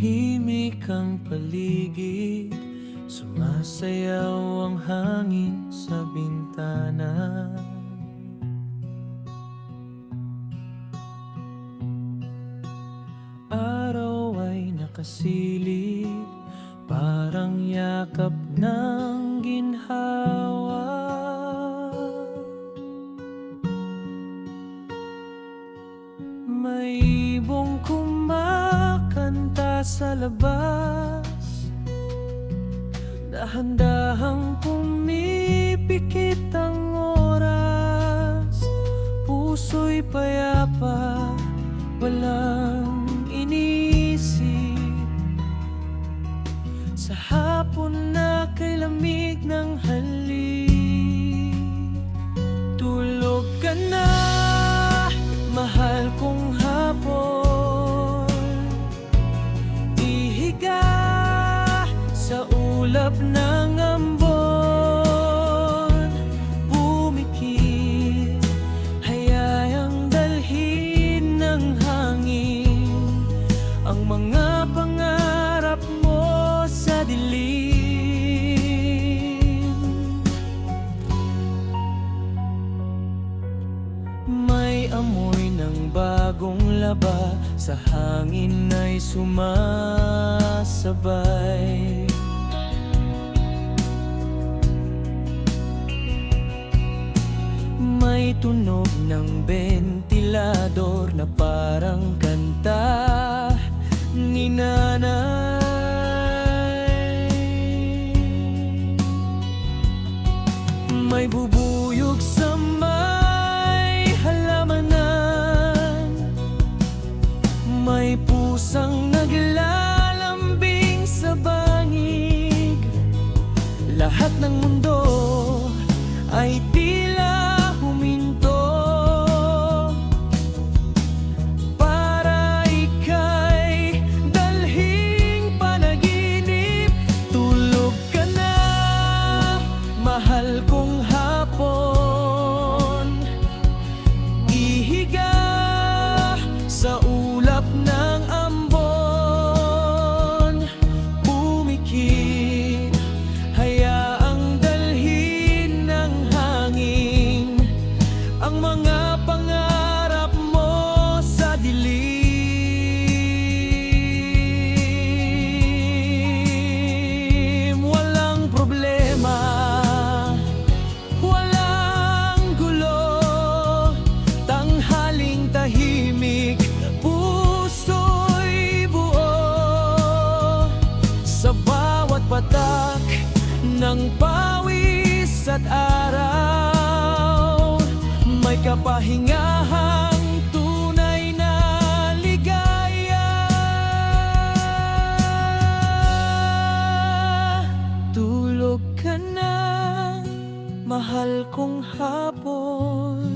Tahimik ang paligid Sumasayaw ang hangin sa bintana. Araw ay nakasilip Parang yakap ng sa labas. Dahan-dahang pumipikit ang oras. Puso'y payapa, walang inisip. Sa hapon na kay lamig ng halik mga pangarap mo sa dilim. May amoy ng bagong laba Sa hangin ay sumasabay. May tunog ng bentilador Na parang kanta May bubuyog sa may halamanan May pusang naglalambing sa bangig. Lahat ng mundo patak ng pawis at araw. May kapahingahang tunay na ligaya. Tulog ka na, mahal kong hapon.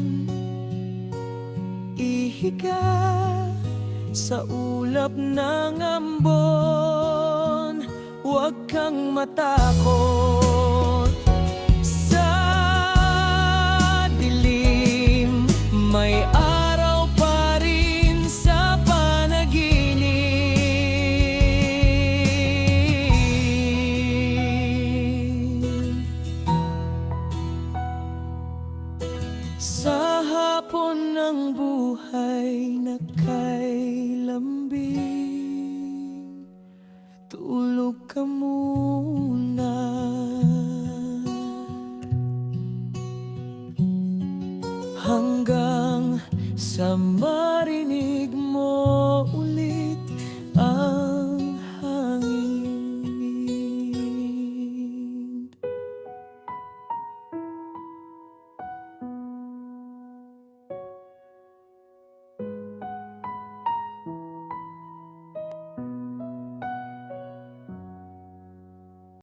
Ihiga sa ulap ng ambon kang matakot Hanggang sa marinig mo ulit